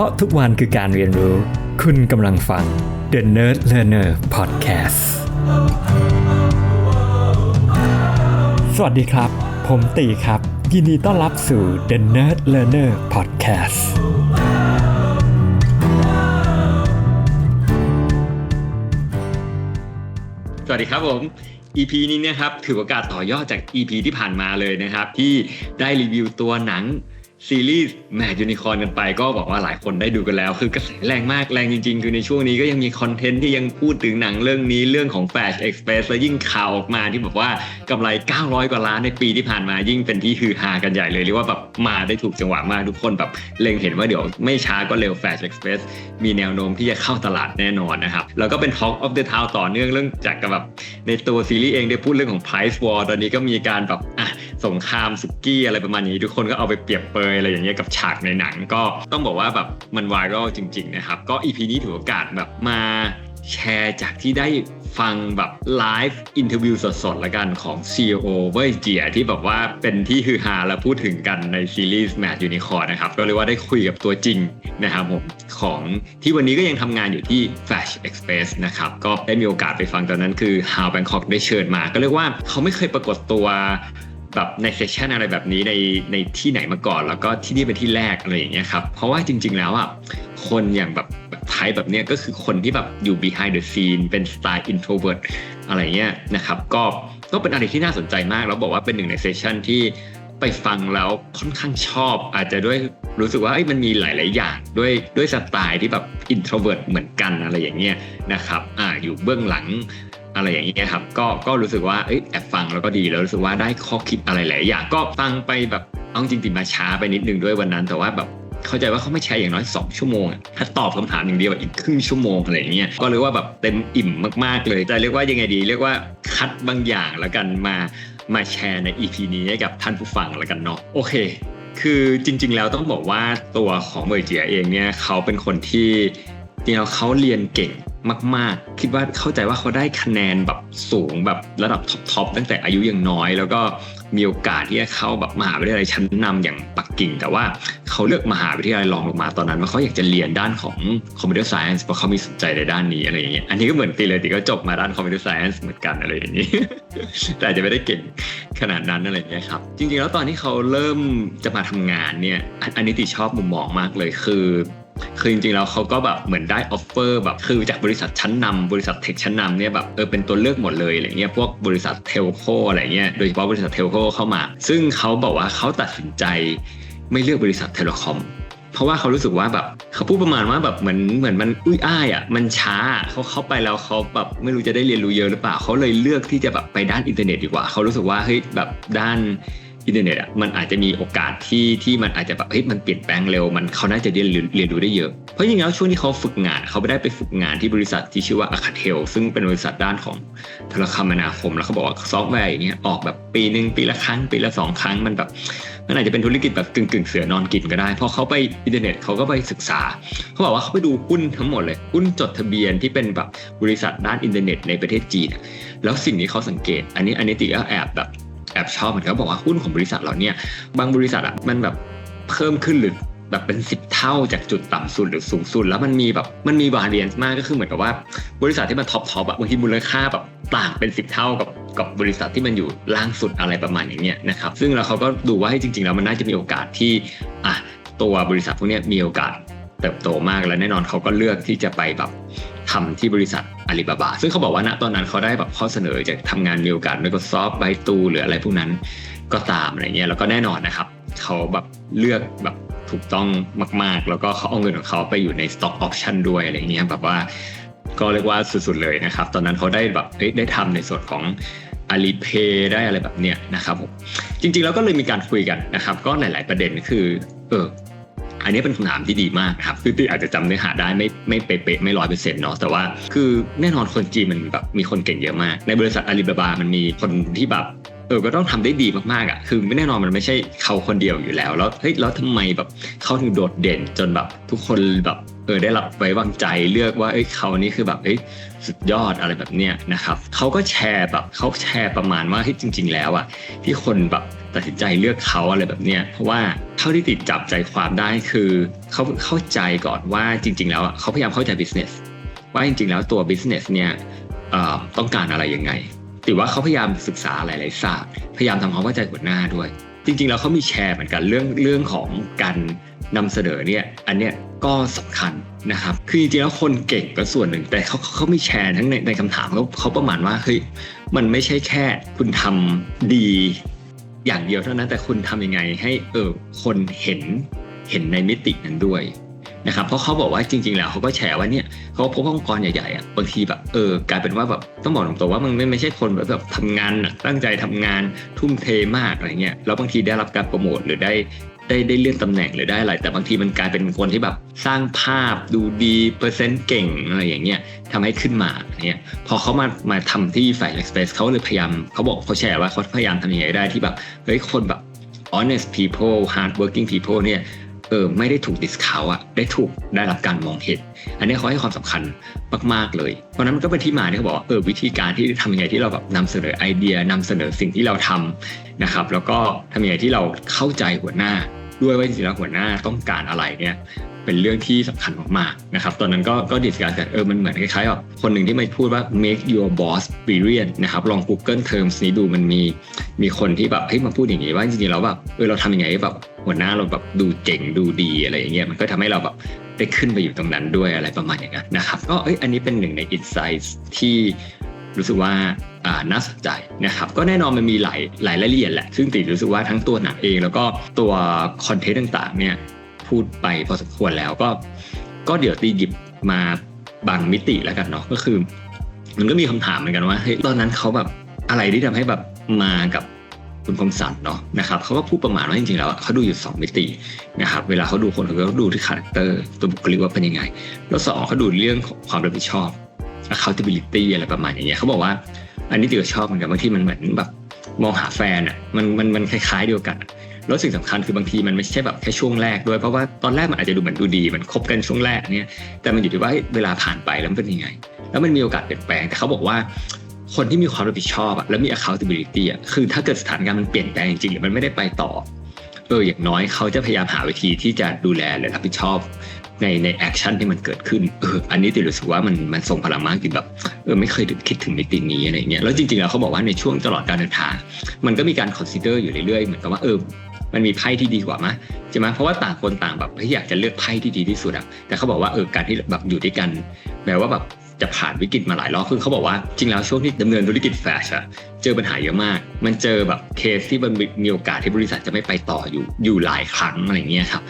ราะทุกวันคือการเรียนรู้ คุณกำลังฟัง The Nerd Learner Podcast สวัสดีครับ ผมตีครับ ยินดีต้อนรับสู่ The Nerd Learner Podcast สวัสดีครับผม EP นี้นะครับถือโอกาสต่อยอดจาก EP ที่ผ่านมาเลยนะครับ ที่ได้รีวิวตัวหนัง ซีรีส์แมทยูนิคอร์กันไปก็บอกว่าหลายคนได้ดูกันแล้ว คือกระแสแรงมากแรงจริงๆ คือในช่วงนี้ก็ยังมีคอนเทนต์ที่ยังพูดถึงหนังเรื่องนี้เรื่องของ Flash Express และยิ่งข่าวออกมาที่บอกว่ากำไร 900 กว่าล้านในปีที่ผ่านมายิ่งเป็นที่ฮือฮากันใหญ่เลยเรียกว่าแบบมาได้ถูกจังหวะมากทุกคนแบบเล็งเห็นว่าเดี๋ยวไม่ช้าก็เร็ว Flash Express มีแนวโน้มที่จะเข้าตลาดแน่นอนนะครับแล้วก็เป็น Talk of the Town ต่อเนื่องเรื่องจากกับแบบในตัวซีรีส์เองได้พูดเรื่องของ Price War ตอนนี้ก็มีการแบบอะ สงครามสุกกี้อะไรประมาณนี้ ทุกคนก็เอาไปเปรียบเปยอะไรอย่างเงี้ยกับฉากในหนัง ก็ต้องบอกว่าแบบมันไวรัลจริง ๆ นะครับ ก็ EP นี้ถือโอกาสแบบมาแชร์จากที่ได้ฟังแบบไลฟ์อินเทอร์วิวสดๆละกันของ CEO เว่ยเจียที่แบบว่าเป็นที่ฮือฮาและพูดถึงกันในซีรีส์ Mad Unicorn นะครับ ก็เรียกว่าได้คุยกับตัวจริงนะครับผมของที่วันนี้ก็ยังทำงานอยู่ที่ Flash Express นะครับ ก็ได้มีโอกาสไปฟังตอนนั้นคือ How Bangkok ได้เชิญมา ก็เรียกว่าเขาไม่เคยปรากฏตัว แบบในเซสชันอะไรแบบนี้ในในที่ไหนมาก่อน แล้วก็ที่นี่เป็นที่แรกอะไรอย่างเงี้ยครับเพราะว่าจริง ๆ แล้วอะคนอย่างแบบไทแบบเนี้ยก็คือคนที่แบบอยู่ behind the scene เป็นสไตล์ introvert อะไรเงี้ยนะครับก็ก็เป็นอะไรที่น่าสนใจมากแล้วบอกว่าเป็นหนึ่งในเซสชันที่ไปฟังแล้วค่อนข้างชอบ อาจจะด้วยรู้สึกว่ามันมีหลาย ๆ อย่างด้วยด้วยสไตล์ที่แบบ introvert เหมือนกันอะไรอย่างเงี้ยนะครับอ่าอยู่เบื้องหลัง อะไรอย่างเงี้ยครับ ก็ก็รู้สึกว่าเอ้ยแอบฟังแล้วก็ดีแล้วรู้สึกว่าได้ข้อคิดอะไรหลายอย่างก็ฟังไปแบบเอาจริงๆมาช้าไปนิดนึงด้วยวันนั้น แต่ว่าแบบเข้าใจว่าเขาไม่ใช้อย่างน้อย 2 ชั่วโมงถ้าตอบคำถามอย่างเดียวอีกครึ่งชั่วโมงอะไรอย่างเงี้ยก็เรียกว่าแบบเต็มอิ่มมากๆเลยแต่เรียกว่ายังไงดี เรียกว่าคัดบางอย่างแล้วกันมามาแชร์ใน EP นี้ให้กับท่านผู้ฟังแล้วกันเนาะโอเค คือจริง ๆ แล้วต้องบอกว่าตัวของเมอร์เจียเองเนี่ยเขาเป็นคนที่จริงๆเขาเรียนเก่ง มาก ๆ คิดว่าเข้าใจว่าเขาได้คะแนนแบบสูงแบบระดับท็อปๆตั้งแต่อายุยังน้อย แล้วก็มีโอกาสที่จะเข้าแบบมหาวิทยาลัยชั้นนำอย่างปักกิ่ง แต่ว่าเขาเลือกมหาวิทยาลัยรองลงมาตอนนั้นว่าเขาอยากจะเรียนด้านของคอมพิวเตอร์ไซเอนซ์เพราะเขามีสนใจในด้านนี้อะไรอย่างเงี้ยอันนี้ก็เหมือนตีเลยตีก็จบมาด้านคอมพิวเตอร์ไซเอนซ์เหมือนกันอะไรอย่างนี้ แต่อาจจะไม่ได้เก่งขนาดนั้นอะไรอย่างเงี้ยครับจริงๆแล้วตอนที่เขาเริ่มจะมาทำงานเนี่ยอันนี้ติชอบมุมมองมากเลยคือ คือจริงๆแล้วเขาก็แบบเหมือนได้ออฟเฟอร์แบบคือจากบริษัทชั้นนำบริษัทเทคชั้นนำเนี่ยแบบเออเป็นตัวเลือกหมดเลยอะไรเงี้ยพวกบริษัทเทลโคอะไรเงี้ยโดยเฉพาะบริษัทเทลโคเข้ามา ซึ่งเขาบอกว่าเขาตัดสินใจไม่เลือกบริษัทเทเลคอมเพราะว่าเขารู้สึกว่าแบบเขาพูดประมาณว่าแบบเหมือนเหมือนมันอุ้ยอ้ายอะมันช้าเขาเข้าไปแล้วเขาแบบไม่รู้จะได้เรียนรู้เยอะหรือเปล่าเขาเลยเลือกที่จะแบบไปด้านอินเทอร์เน็ตดีกว่าเขารู้สึกว่าเฮ้ยแบบด้าน อินเทอร์เน็ตอะมันอาจจะมีโอกาสที่ที่มันอาจจะแบบเฮ้ยมันเปลี่ยนแปลงเร็วมันเขาน่าจะเรียนเรียนรู้ได้เยอะ เพราะจริงๆแล้วช่วงที่เขาฝึกงานเขาไปได้ไปฝึกงานที่บริษัทที่ชื่อว่าอาคาเทลซึ่งเป็นบริษัทด้านของโทรคมนาคม แล้วเขาบอกว่าซอฟต์แวร์อย่างเงี้ยออกแบบปีหนึ่งปีละครั้งปีละสองครั้งมันแบบมันอาจจะเป็นธุรกิจแบบกึ่งกึ่งเสือนอนกินก็ได้พอเขาไปอินเทอร์เน็ตเขาก็ไปศึกษา เขาบอกว่าเขาไปดูหุ้นทั้งหมดเลยหุ้นจดทะเบียนที่เป็นแบบบริษัทด้านอินเทอร์เน็ตในประเทศจีนแล้วสิ่งที่เขาสังเกต อันนี้อันนี้ติก็แอบแบบ แอบชอบเหมือนกันบอกว่าหุ้นของบริษัทเราเนี่ยบางบริษัทอะมันแบบเพิ่มขึ้นหรือแบบเป็นสิบเท่าจากจุดต่ำสุดหรือสูงสุด แล้วมันมีแบบมันมีวาเรียนมากก็คือเหมือนกับว่า บริษัทที่มันท็อปท็อปอะบางทีมูลค่าแบบต่างเป็นสิบเท่ากับกับบริษัทที่มันอยู่ล่างสุดอะไรประมาณอย่างเนี้ยนะครับซึ่งแล้วเขาก็ดูว่าให้จริง ๆ แล้วมันน่าจะมีโอกาสที่อะตัวบริษัทพวกนี้มีโอกาสเติบโตมากและแน่นอนเขาก็เลือกที่จะไปแบบ ทำที่บริษัทอาลีบาบาซึ่งเขาบอกว่าณตอนนั้นเขาได้แบบข้อเสนอจากทำงานมีโอกาส Microsoft ไบตูหรืออะไรพวกนั้นก็ตามอะไรเงี้ยแล้วก็แน่นอนนะครับเขาแบบเลือกแบบถูกต้องมาก ๆ แล้วก็เขาเอาเงินของเขาไปอยู่ใน stock option ด้วยอะไรเงี้ยแบบว่าก็เรียกว่าสุดๆเลยนะครับ ตอนนั้นเขาได้แบบได้ทำในส่วนของ a l i p a y ได้อะไรแบบเนี้ยนะครับผมจริงๆแล้วก็เลยมีการคุยกันนะครับ ก็หลาย ๆประเด็นคือเออ นนี้เป็นคำถามที่ดีมากครับคือที่อาจจะจำเนื้อหาได้ไม่ไม่เป๊ะๆไม่ร้อยเปอร์เซ็นต์เนาะแต่ว่าคือแน่นอนคนจีนมันแบบมีคนเก่งเยอะมาก ในบริษัทอาลีบาบามันมีคนที่แบบเออก็ต้องทำได้ดีมากๆอะ คือไม่แน่นอนมันไม่ใช่เขาคนเดียวอยู่แล้ว แล้วเฮ้ยแล้วทำไมแบบเขาถึงโดดเด่นจนแบบทุกคนแบบเออได้รับไว้วางใจเลือกว่าเอ้ยเขานี่คือแบบเอ้ยสุดยอดอะไรแบบเนี้ยนะครับเขาก็แชร์แบบเขาแชร์ประมาณว่าเฮ้ยจริง ๆ แล้วอะที่คนแบบ ตัดสินใจเลือกเขาอะไรแบบเนี้ยเพราะว่าเท่าที่ติดจับใจความได้คือเขาเข้าใจก่อนว่าจริง ๆ แล้วเขาพยายามเข้าใจ business ว่าจริง ๆ แล้วตัว business เนี่ยต้องการอะไรยังไงถือว่าเขาพยายามศึกษาหลายๆศาสตร์พยายามทำความเข้าใจหัวหน้าด้วย จริง ๆ แล้วเขามีแชร์เหมือนกันเรื่องเรื่องของการนำเสนอเนี่ยอันเนี้ยก็สำคัญนะครับ คือจริงๆแล้วคนเก่งก็ส่วนหนึ่ง แต่เขาเขาไม่แชร์ทั้งในในคำถามเขาเขาประมาณว่าเฮ้ยมันไม่ใช่แค่คุณทำดี อย่างเดียวเท่านั้นแต่คุณทำยังไงให้เออคนเห็นเห็นในมิตินั้นด้วยนะครับเพราะเขาบอกว่าจริง ๆ แล้วเขาก็แชร์ว่าเนี่ยเขาพบองค์กรใหญ่ๆอะบางทีแบบเออกลายเป็นว่าแบบต้องบอกตรงๆว่ามันไม่ไม่ใช่คนแบบแบบทำงานหนักตั้งใจทำงานทุ่มเทมากอะไรเงี้ยแล้วบางทีได้รับการโปรโมทหรือได้ ได้ได้เลื่อนตำแหน่งหรือได้อะไร แต่บางทีมันกลายเป็นคนที่แบบสร้างภาพดูดีเปอร์เซ็นต์เก่งอะไรอย่างเงี้ยทำให้ขึ้นมาอะไรเงี้ยพอเขามามาทำที่ฝ่าย Express เขาเลยพยายามเขาบอกเขาแชร์ว่าเขาพยายามทำยังไงได้ที่แบบเฮ้ยคนแบบ honest people hard working people เนี่ยเออไม่ได้ถูก discount อะได้ถูกได้รับการมองเห็น อันนี้เขาให้ความสำคัญมากๆเลย เพราะนั้นมันก็เป็นที่มาที่เขาบอกว่าเออวิธีการที่ทำยังไงที่เราแบบนำเสนอไอเดียนำเสนอสิ่งที่เราทำนะครับแล้วก็ทำยังไงที่เราเข้าใจหัวหน้า ด้วยว่าจริงๆแล้วหัวหน้าต้องการอะไรเนี่ยเป็นเรื่องที่สำคัญมากๆนะครับตอนนั้นก็ก็ดิสคัสกันเออมันเหมือนคล้ายๆแบบคนหนึ่งที่มาพูดว่า make your boss brilliant นะครับลอง Google Terms นี้ดูมันมีมีคนที่แบบเฮ้ยมาพูดอย่างนี้ว่าจริงๆแล้วแบบเออเราทำยังไงให้แบบหัวหน้าเราแบบดูเจ๋งดูดีอะไรอย่างเงี้ยมันก็ทำให้เราแบบได้ขึ้นไปอยู่ตรงนั้นด้วยอะไรประมาณอย่างนั้นนะครับก็เอ้ยอันนี้เป็นหนึ่งใน insights ที่ รู้สึกว่าน่าสนใจนะครับก็แน่นอนมันมีหลายหลายรายละเอียดแหละ ซึ่งติรู้สึกว่าทั้งตัวหนังเองแล้วก็ตัวคอนเทนต์ต่างๆเนี่ยพูดไปพอสมควรแล้วก็ ก็เดี๋ยวตีหยิบมาบางมิติแล้วกันเนาะก็คือ มันก็มีคำถามเหมือนกันว่าเฮ้ยตอนนั้นเขาแบบอะไรที่ทำให้แบบมากับคุณคมสันเนาะนะครับเขาก็พูดประมาณว่าจริงๆแล้วเขาดูอยู่ 2 มิตินะครับเวลาเขาดูคนเขาก็ดูที่คาแรคเตอร์ตัวบุคลิกว่าเป็นยังไง แล้วสองเขาดูเรื่องของความรับผิดชอบ accountability อะไรประมาณอย่างเงี้ยเขาบอกว่า อันนี้ติวชอบเหมือนกันบางที่มันเหมือนแบบมองหาแฟนอะมันมันมันคล้ายๆเดียวกันแล้วสิ่งสำคัญคือบางทีมันไม่ใช่แบบแค่ช่วงแรกด้วยเพราะว่าตอนแรกมันอาจจะดูเหมือนดูดีมันคบกันช่วงแรกเนี่ยแต่มันอยู่ที่ว่าเฮ้ยเวลาผ่านไปแล้วมันเป็นยังไง แล้วมันมีโอกาสเปลี่ยนแปลงแต่เขาบอกว่าคนที่มีความรับผิดชอบอะแล้วมี accountability อะคือถ้าเกิดสถานการณ์มันเปลี่ยนแปลงจริงๆหรือมันไม่ได้ไปต่อเอออย่างน้อยเขาจะพยายามหาวิธีที่จะดูแลและรับผิดชอบ ในในแอคชั่นที่มันเกิดขึ้นเอออันนี้ติรู้สึกว่ามันมันทรงพลังมากจริงแบบเออไม่เคยคิดถึงมิตินี้อะไรเงี้ยแล้วจริงๆแล้วเขาบอกว่าในช่วงตลอดการเดินทางมันก็มีการคอนซิเดอร์อยู่เรื่อยๆเหมือนกับว่าเออมันมีไพ่ที่ดีกว่าไหมใช่ไหมเพราะว่าต่างคนต่างแบบเฮ้ยอยากจะเลือกไพ่ที่ดีที่สุดอะแต่เขาบอกว่าเออการที่แบบอยู่ด้วยกันแม้ว่าแบบ จะผ่านวิกฤตมาหลายรอบคือเขาบอกว่าจริงแล้วช่วงที่ดำเนินธุรกิจแฟชอะเจอปัญหาเยอะมาก มันเจอแบบเคสที่มันมีโอกาสที่บริษัทจะไม่ไปต่ออยู่อยู่หลายครั้งอะไรเงี้ยครับ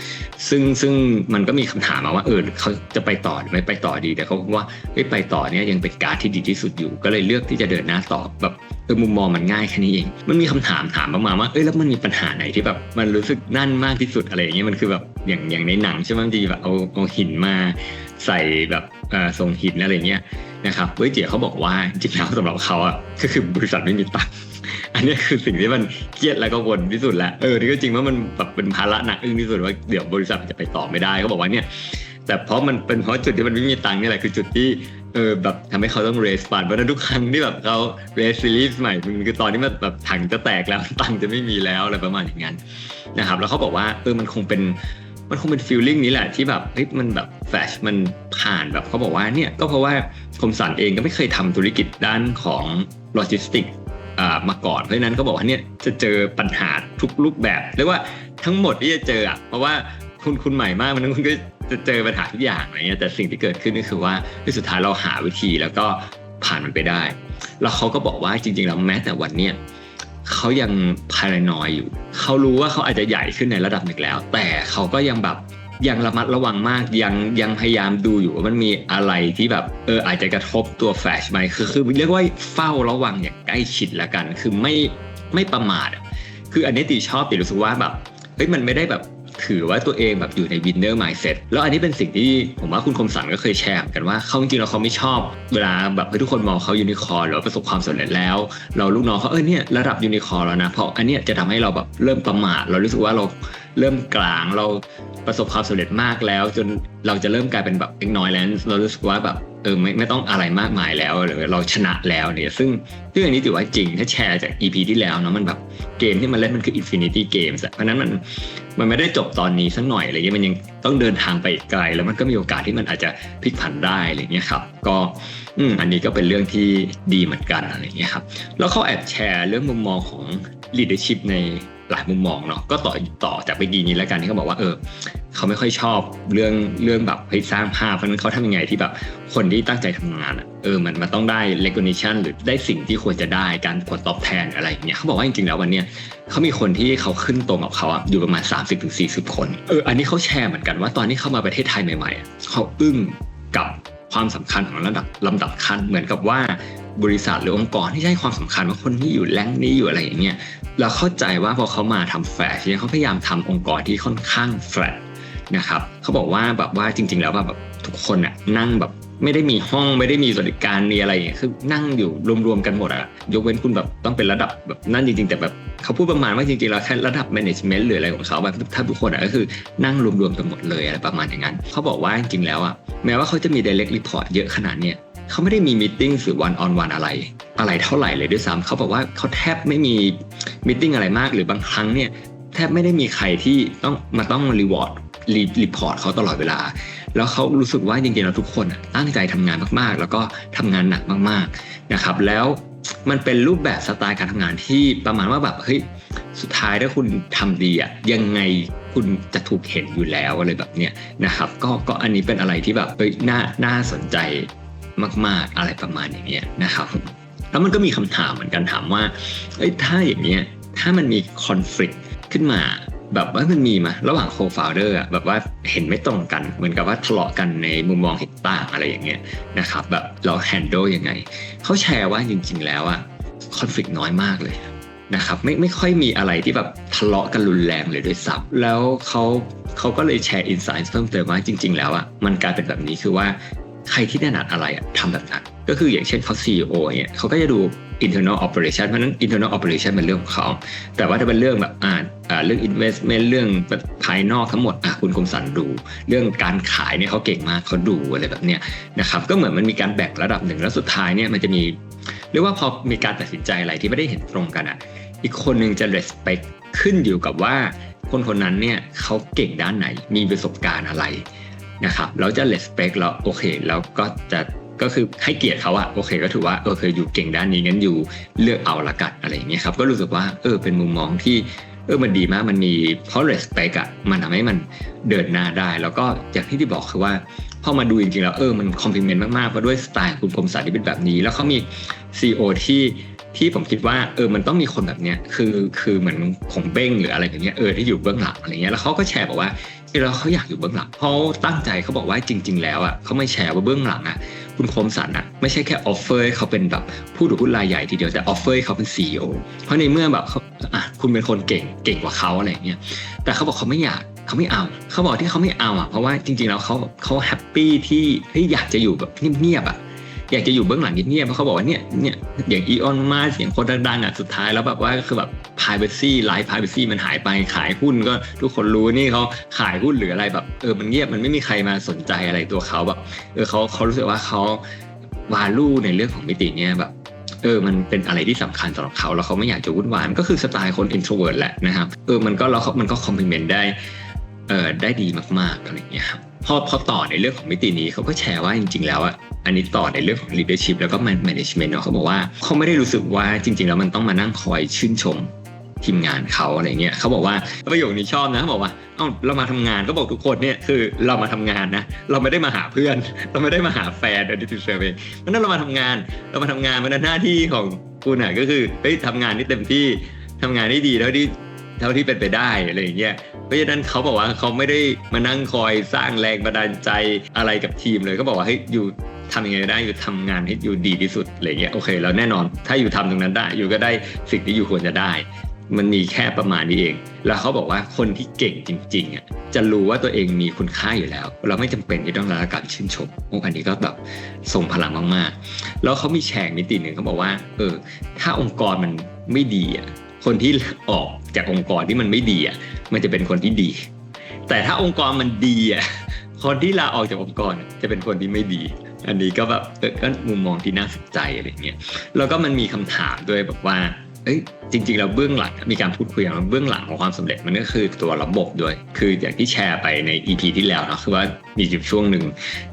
ซึ่งซึ่งมันก็มีคำถามมาว่าเออเขาจะไปต่อหรือไม่ไปต่อดี แต่เขาบอกว่าไปต่อเนี่ยยังเป็นการที่ดีที่สุดอยู่ ก็เลยเลือกที่จะเดินหน้าต่อแบบเออมุมมองมันง่ายแค่นี้เอง มันมีคำถามถามประมาณว่าเอ้ยแล้วมันมีปัญหาไหนที่แบบมันรู้สึกนั่นมากที่สุดอะไรอย่างเงี้ยมันคือแบบอย่างอย่างในหนังใช่ไหมบางทีแบบเอาเอาหินมาใส่แบบ ส่งหินอะไรเงี้ยนะครับเว้ยเจ๋เขาบอกว่าจริงๆแล้วสำหรับเขาอะก็คือบริษัทไม่มีตังค์อันนี้คือสิ่งที่มันเครียดและกังวลที่สุดแหละเออนี่ก็จริงว่ามันแบบเป็นภาระหนักอึ้งที่สุดว่าเดี๋ยวบริษัทจะไปต่อไม่ได้เขาบอกว่าเนี่ยแต่เพราะมันเป็นเพราะจุดที่มันไม่มีตังค์นี่แหละคือจุดที่เออแบบทำให้เขาต้อง raise fund เพราะนั้นทุกครั้งที่แบบเขา raise series ใหม่มันคือตอนที่มันแบบถังจะแตกแล้วตังค์จะไม่มีแล้วอะไรประมาณอย่างนั้นนะครับแล้วเขาบอกว่าเออมันคงเป็น มันคงเป็น feeling นี้แหละที่แบบเฮ้ยมันแบบแฟชมันผ่านแบบเขาบอกว่าเนี่ยก็เพราะว่าคมสันเองก็ไม่เคยทำธุรกิจด้านของโลจิสติกมาก่อนเพราะฉะนั้นก็บอกว่าเนี่ยจะเจอปัญหาทุกรูปแบบเรียกว่าทั้งหมดที่จะเจออะเพราะว่าคุณคุณใหม่มากมันคุณก็จะเจอปัญหาทุกอย่างอะไรเงี้ยแต่สิ่งที่เกิดขึ้นก็คือว่าที่สุดท้ายเราหาวิธีแล้วก็ผ่านมันไปได้ แล้วเขาก็บอกว่าจริงๆแล้วแม้แต่วันเนี้ยเขายังพารานอยอยู่ เขารู้ว่าเขาอาจจะใหญ่ขึ้นในระดับหนึ่งแล้ว แต่เขาก็ยังแบบยังระมัดระวังมากยังยังพยายามดูอยู่ว่ามันมีอะไรที่แบบเอออาจจะกระทบตัวแฟชไหมคือคือเรียกว่าเฝ้าระวังอย่างใกล้ชิดละกัน คือไม่ไม่ประมาทคืออันนี้ตีชอบตีรู้สึกว่าแบบเฮ้ยมันไม่ได้แบบ ถือว่าตัวเองแบบอยู่ในวินเนอร์มายเซ็ตแล้วอันนี้เป็นสิ่งที่ผมว่าคุณคมสันก็เคยแชร์กันว่าเขาจริงๆแล้วเขาไม่ชอบ เวลาแบบทุกคนมองเขายูนิคอร์หรือว่าประสบความสำเร็จแล้ว เราลูกน้องเขาเออเนี่ยระดับยูนิคอร์แล้วนะเพราะอันเนี้ยจะทำให้เราแบบเริ่มประมาทเรารู้สึกว่าเราเริ่มกลางเราประสบความสำเร็จมากแล้ว จน เราจะเริ่มกลายเป็นแบบ ignorance เรารู้สึกว่าแบบเออไม่ไม่ต้องอะไรมากมายแล้วหรือเราชนะแล้วเนี่ยซึ่งซึ่อันนี้ถือว่าจริงถ้าแชร์จาก EP ที่แล้วเนาะมันแบบเกมที่มันเล่นมันคือ Infinity Games อะเพราะนั้นมันมันไม่ได้จบตอนนี้สักหน่อยอะไรเงี้ยมันยังต้องเดินทางไปไกล แล้วมันก็มีโอกาสที่มันอาจจะพลิกผันได้อะไรเงี้ยครับก็อืมอันนี้ก็เป็นเรื่องที่ดีเหมือนกันอะไรเงี้ยครับแล้วเขาแอบแชร์เรื่องมุมมองของ leadership ใน หลายมุมมองเนาะก็ต่อต่อจากไปกีนี้แล้วกันที่เขาบอกว่าเออเขาไม่ค่อยชอบเรื่องเรื่องแบบเฮ้ยสร้างภาพเพราะนั้นเขาทำยังไงที่แบบคนที่ตั้งใจทำงานเออมันมันต้องได้ recognition หรือได้สิ่งที่ควรจะได้การผลตอบแทนอะไรอย่างเงี้ยเขาบอกว่าจริงๆแล้ววันเนี้ยเขามีคนที่เขาขึ้นตรงกับเขาอะอยู่ประมาณ 30-40 คนเอออันนี้เขาแชร์เหมือนกันว่าตอนที่เข้ามาประเทศไทยใหม่ๆเขาอึ้งกับความสำคัญของระดับลำดับขั้นเหมือนกับว่าบริษัทหรือองค์กรที่ให้ความสำคัญว่าคนที่อยู่แรงนี้อยู่อะไรอย่างเงี้ย เราเข้าใจว่าพอเขามาทำแฟลชเนี่ยเขาพยายามทำองค์กรที่ค่อนข้างแฟลตนะครับเขาบอกว่าแบบว่าจริง ๆ แล้วแบบทุกคนน่ะนั่งแบบไม่ได้มีห้องไม่ได้มีสวัสดิการมีอะไรอย่างเงี้ยคือนั่งอยู่รวมๆกันหมดอะยกเว้นคุณแบบต้องเป็นระดับแบบนั่นจริง ๆ แต่แบบเขาพูดประมาณว่าจริงๆแล้วแค่ระดับ management หรืออะไรของเขาแบบถ้าทุกคนอะก็คือนั่งรวมๆกันหมดเลยอะไรประมาณอย่างนั้นเขาบอกว่าจริงๆแล้วอะแม้ว่าเขาจะมี direct report เยอะขนาดเนี้ย เขาไม่ได้มีม e e t งหรือ one on one อะไร อะไรเท่าไหร่เลยด้วยซ้ำเขาบอกว่าเขาแทบไม่มีม e e t งอะไรมากหรือบางครั้งเนี่ยแทบไม่ได้มีใครที่ต้องมาต้องรีวอร์ดรีรีพอร์ตเขาตลอดเวลา แล้วเขารู้สึกว่าจริงๆแล้วทุกคนตั้งใจทำงานมากๆ แล้วก็ทำงานหนักมากๆนะครับ แล้วมันเป็นรูปแบบสไตล์การทำงานที่ประมาณว่าแบบเฮ้ยสุดท้ายถ้าคุณทำดีอะยังไงคุณจะถูกเห็นอยู่แล้วอะไรแบบเนี้ยนะครับ ก็ก็อันนี้เป็นอะไรที่แบบเฮ้ยน่าน่าสนใจ มาก ๆ อะไรประมาณอย่างเงี้ยนะครับแล้วมันก็มีคำถามเหมือนกันถามว่าเอ้ยถ้าอย่างเงี้ยถ้ามันมีคอน FLICT ขึ้นมาแบบว่ามันมีมาระหว่างโคฟ o u เดอร์แบบว่าเห็นไม่ตรงกันเหมือนกับว่าทะเลาะกันในมุมมองเห็นต่างอะไรอย่างเงี้ยนะครับแบบเราแฮนด์ลยังไงเขาแชร์ว่าจริง ๆ แล้วอะคอน FLICT น้อยมากเลยนะครับไม่ไม่ค่อยมีอะไรที่แบบทะเลาะกันรุนแรงเลยด้วยซ้ำแล้วเขาเขาก็เลยแชร์อินไซต์เพิ่มเติมว่าจริง ๆ แล้วอะมันกลายเป็นแบบนี้คือว่า ใครที่ถนัดอะไรอะทำแบบนั้น ก็คืออย่างเช่นเขา CEO เนี่ยเขาก็จะดู internal operation เพราะนั้น internal operation เป็นเรื่องของเขา แต่ว่าถ้าเป็นเรื่องแบบอ่าเรื่อง investment เรื่องภายนอกทั้งหมดอะคุณคมสันดู เรื่องการขายเนี่ยเขาเก่งมากเขาดูอะไรแบบเนี้ยนะครับก็เหมือนมันมีการแบ่งระดับหนึ่งแล้วสุดท้ายเนี่ยมันจะมีเรียกว่าพอมีการตัดสินใจอะไรที่ไม่ได้เห็นตรงกันอะอีกคนหนึ่งจะ respect ขึ้นอยู่กับว่าคนคนนั้นเนี่ยเขาเก่งด้านไหนมีประสบการณ์อะไร นะครับแล้วจะ respect แล้วโอเคแล้วก็จะก็คือให้เกียรติเขาอะโอเค ก็ถือว่าเออเคยอยู่เก่งด้านนี้งั้นอยู่เลือกเอาละกันอะไรอย่างเงี้ยครับก็รู้สึกว่าเออเป็นมุมมองที่เออมันดีมากมันมีเพราะ respect อะมันทำให้มันเดินหน้าได้ แล้วก็อย่างที่ที่บอกคือว่าพอมาดูจริงๆแล้วเออมันคอมพลีเมนต์มากๆเพราะด้วยสไตล์คุณคมสันที่เป็นแบบนี้ แล้วเขามี CEO ที่ที่ผมคิดว่าเออมันต้องมีคนแบบเนี้ยคือคือเหมือนของเบ้งหรืออะไรอย่างเงี้ยเออที่อยู่เบื้องหลังอะไรเงี้ยแล้วเขาก็แชร์บอกว่า เออแล้วเขาอยากอยู่เบื้องหลังเขาตั้งใจเขาบอกว่าจริง ๆ แล้วอะเขาไม่แชร์ว่าเบื้องหลังอะคุณคมสันอะไม่ใช่แค่ออฟเฟอร์เขาเป็นแบบผู้ถือหุ้นรายใหญ่ทีเดียวแต่ออฟเฟอร์เขาเป็นซีอเพราะในเมื่อแบบเขาอะคุณเป็นคนเก่งเก่งกว่าเขาอะไรอย่างเงี้ยแต่เขาบอกเขาไม่อยากเขาไม่เอาเขาบอกที่เขาไม่เอาอะเพราะว่าจริง ๆ แล้วเขาเขาแฮปปี้ที่เฮ้ยอยากจะอยู่แบบเงียบๆอะ อยากจะอยู่เบื้องหลังเงียบๆเพราะเขาบอกว่าเนี่ยเนี่ยอย่างอีออนมาเสียงคนดังๆอะสุดท้ายแล้วแบบว่าคือแบบ privacy life privacy มันหายไปขายหุ้นก็ทุกคนรู้นี่เขาขายหุ้นหรืออะไรแบบเออมันเงียบมันไม่มีใครมาสนใจอะไรตัวเขาแบบเออเขาเขารู้สึกว่าเขาวาลูในเรื่องของมิติเนี้ยแบบเออ มันเป็นอะไรที่สำคัญสำหรับเขาแล้วเขาไม่อยากจะวุ่นวายมันก็คือสไตล์คน introvert แหละนะครับ เออ มันก็แล้วเขามันก็ complement ได้ เออได้ดีมากๆอะไรอย่างเงี้ยครับพอพอต่อในเรื่องของมิตินี้เขาก็แชร์ว่าจริง ๆ แล้วอะอันนี้ต่อในเรื่องของ leadership แล้วก็ management เนาะเขาบอกว่าเขาไม่ได้รู้สึกว่าจริง ๆ แล้วมันต้องมานั่งคอยชื่นชมทีมงานเขาอะไรเงี้ยเขาบอกว่าประโยคนี้ชอบนะเขาบอกว่าเอ้าเรามาทำงานก็บอกทุกคนเนี่ยคือเรามาทำงานนะเราไม่ได้มาหาเพื่อน เราไม่ได้มาหาแฟนเด i ิ t เซอร์เวย์เพราะนั้นเรามาทำงานเรามาทำงานมันหน้าที่ของคุณอะก็คือเฮ้ยทำงานที่เต็มที่ทำงานได้ดีเท่าที่ เท่าที่เป็นไปได้อะไรอย่างเงี้ยเพราะฉะนั้นเขาบอกว่าเขาไม่ได้มานั่งคอยสร้างแรงบันดาลใจอะไรกับทีมเลยก็บอกว่าเฮ้อยู่ทำยังไงได้อยู่ทำงานให้อยู่ดีที่สุดอะไรเงี้ยโอเคแล้วแน่นอนถ้าอยู่ทำตรงนั้นได้ อยู่ก็ได้สิ่งที่อยู่ควรจะได้ มันมีแค่ประมาณนี้เอง แล้วเขาบอกว่าคนที่เก่งจริงๆอะจะรู้ว่าตัวเองมีคุณค่าอยู่แล้ว เราไม่จำเป็นที่ต้องรับการชื่นชมโอ้อันนี้ก็แบบส่งพลังมากๆ แล้วเขามีแชร์มิติหนึ่งเขาบอกว่า เออ ถ้าองค์กรมันไม่ดีอะคนที่ออก จากองค์กรที่มันไม่ดีอะมันจะเป็นคนที่ดี แต่ถ้าองค์กรมันดีอะคนที่ลาออกจากองค์กรจะเป็นคนที่ไม่ดี อันนี้ก็แบบก็มุมมองที่น่าสนใจอะไรเงี้ยแล้วก็มันมีคำถามด้วยแบบว่า อ้ยจริงๆแล้วเบื้องหลังมีการพูดคุยกันว่าเบื้องหลังของความสำเร็จมันก็คือตัวระบบด้วย คืออย่างที่แชร์ไปใน EP ที่แล้วนะคือว่ามีอยู่ช่วงหนึ่ง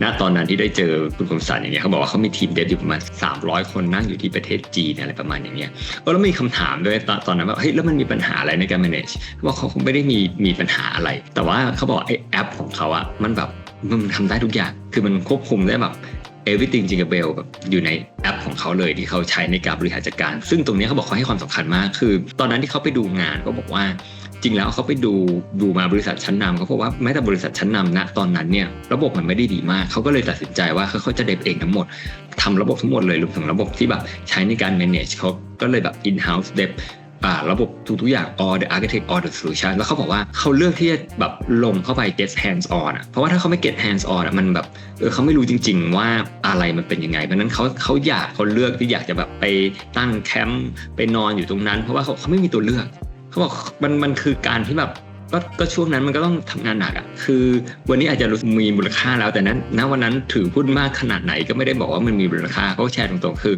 ณตอนนั้นที่ได้เจอคุณคมสันอย่างเงี้ยเขาบอกว่าเขามีทีมเดฟอยู่ประมาณ 300 คนนั่งอยู่ที่ประเทศจีนอะไรประมาณอย่างเงี้ยแล้วมีคำถามด้วยตอนนั้นว่าเฮ้ยแล้วมันมีปัญหาอะไรในการ manage ว่าเขาคงไม่ได้มีมีปัญหาอะไร แต่ว่าเขาบอกไอ้แอปของเขาอะมันแบบมันทำได้ทุกอย่าง คือมันควบคุมได้แบบ everything jingle bell แบบอยู่ในแอปของเขาเลยที่เขาใช้ในการบริหารจัดการ ซึ่งตรงนี้เขาบอกเขาให้ความสำคัญมากคือ ตอนนั้นที่เขาไปดูงานเขาบอกว่า จริงแล้วเขาไปดูดูมาบริษัทชั้นนำเขาพบว่าแม้แต่บริษัทชั้นนำณตอนนั้นเนี่ยระบบมันไม่ได้ดีมากเขาก็เลยตัดสินใจว่าเขาจะเดบเองทั้งหมดทำระบบทั้งหมดเลยรวมถึงระบบที่แบบใช้ในการ manage เขาก็เลยแบบ in house dev ระบบทุกๆอย่าง all the architect all the solution แล้วเขาบอกว่าเขาเลือกที่จะแบบลงเข้าไป get hands on อะเพราะว่าถ้าเขาไม่ get hands on อะมันแบบเออเขาไม่รู้จริง ๆ ว่าอะไรมันเป็นยังไงเพราะนั้นเขาเขาอยากเขาเลือกที่อยากจะแบบไปตั้งแคมป์ไปนอนอยู่ตรงนั้น เพราะว่าเขาเขาไม่มีตัวเลือกเขาบอกมันมันคือการที่แบบก็ก็ช่วงนั้นมันก็ต้องทำงานหนักอะ คือวันนี้อาจจะรู้สึกมีมูลค่าแล้วแต่นั้นณวันนั้นถือหุ้นมากขนาดไหนก็ไม่ได้บอกว่ามันมีมูลค่าเขาแชร์ตรงๆ คือ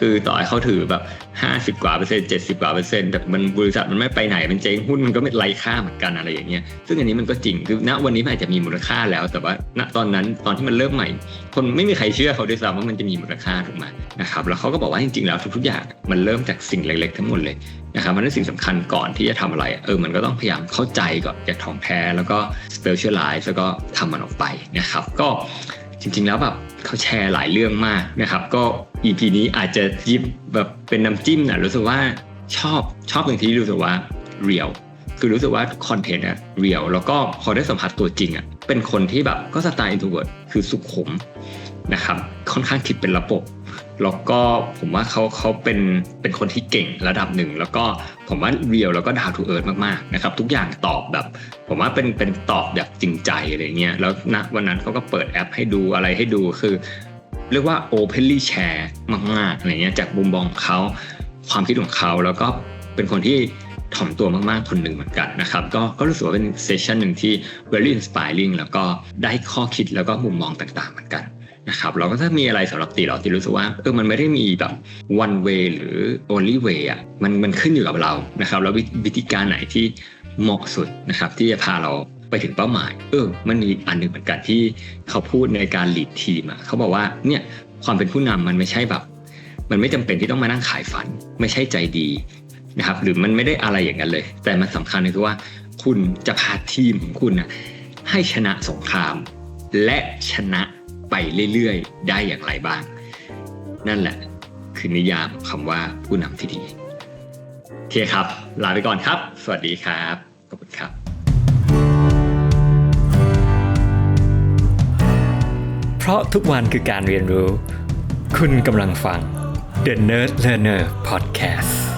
คือต่อให้เขาถือแบบ50กว่าเปอร์เซ็นต์70กว่าเปอร์เซ็นต์แต่มันบริษัทมันไม่ไปไหนมันเจ๊งหุ้นมันก็ไม่ไร้ค่าเหมือนกันอะไรอย่างเงี้ยซึ่งอันนี้มันก็จริงคือณวันนี้มันอาจจะมีมูลค่าแล้ว แต่ว่าณตอนนั้นตอนที่มันเริ่มใหม่ คนไม่มีใครเชื่อเขาด้วยซ้ำว่ามันจะมีมูลค่าถูกไหมนะครับแล้วเขาก็บอกว่าจริงๆแล้วทุกๆอย่างมันเริ่มจากสิ่งเล็กๆทั้งหมดเลยนะครับมันเป็นสิ่งสำคัญก่อนที่จะทำอะไรเออมันก็ต้องพยายามเข้าใจก่อนจากทองแท้แล้วก็ specialize แล้วก็ทำมันออกไปนะครับก็จริงๆแล้วแบบเขาแชร์หลายเรื่องมากนะครับ ก็ EP นี้อาจจะหยิบแบบเป็นน้ำจิ้มนะรู้สึกว่าชอบชอบตรงที่รู้สึกว่า real คือรู้สึกว่าคอนเทนต์อะ real แล้วก็พอได้สัมผัสตัวจริงอะเป็นคนที่แบบก็สไตล์ introvert คือสุขุมนะครับค่อนข้างคิดเป็นระบบแล้วก็ผมว่าเขาเขาเป็นเป็นคนที่เก่งระดับหนึ่ง แล้วก็ผมว่าเรียลแล้วก็ดาวทูเอิร์ดมากๆนะครับทุกอย่างตอบแบบ ผมว่าเป็นเป็นตอบแบบจริงใจอะไรเงี้ยแล้วณวันนั้นเขาก็เปิดแอปให้ดูอะไรให้ดูคือ เรียกว่า openly share มากๆอะไรเงี้ยจากมุมมองเขาความคิดของเขาแล้วก็เป็นคนที่ถ่อมตัวมากๆ คนหนึ่งเหมือนกันนะครับ ก็ก็รู้สึกว่าเป็นเซสชันหนึ่งที่ very inspiring แล้วก็ได้ข้อคิดแล้วก็มุมมองต่างๆ เหมือนกันนะครับเราก็ถ้ามีอะไรสำหรับตีเราตีรู้สึกว่าเออมันไม่ได้มีแบบ one way หรือ only way อะมันมันขึ้นอยู่กับเรานะครับ แล้ววิธีการไหนที่เหมาะสุดนะครับ ที่จะพาเรา ไปถึงเป้าหมาย เออ มันมีอันหนึ่งเหมือนกันที่เขาพูดในการ lead ทีมอะเขาบอกว่าเนี่ยความเป็นผู้นำมันไม่ใช่แบบ มันไม่จำเป็นที่ต้องมานั่งขายฝัน ไม่ใช่ใจดีนะครับ หรือมันไม่ได้อะไรอย่างนั้นเลย แต่มันสำคัญคือว่า คุณจะพาทีมของคุณนะให้ชนะสงคราม และชนะไปเรื่อยๆ ได้อย่างไรบ้าง นั่นแหละ คือนิยามคำว่าผู้นำที่ดี โอเคครับ ลาไปก่อนครับ สวัสดีครับ ขอบคุณครับ ราะทุกวันคือการเรียนรู้ คุณกำลังฟัง The Nerd Learner Podcast